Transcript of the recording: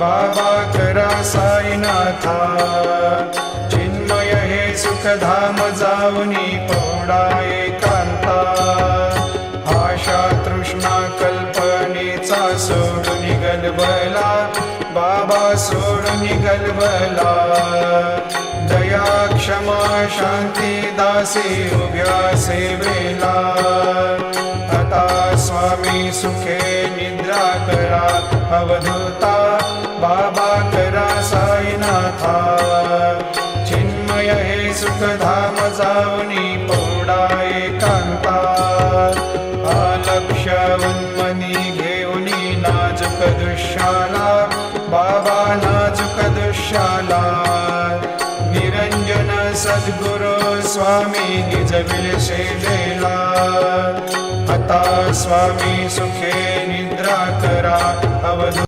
बाबा करा साईनाथा. चिन्मय हे सुखधाम जाऊनी पौडा एकांता. आशा तृष्णा कल्पनेचा सोडून गलबला बाबा सोडून गलबला दया क्षमा शांती दासी उभ्या सेवेला. आता स्वामी सुखे निद्रा करा अवधूता बाबा करा साईनाथा. चिन्मय हे सुखधाम जावनी पौडा एकांता. अलक्ष उन्मनी घेऊनी नाजुक दृश्याला. बाबा नाजुक दृश्याला. निरंजन सद्गुरु स्वामी निज सेवेला. आता स्वामी सुखे निद्रा करा अवधू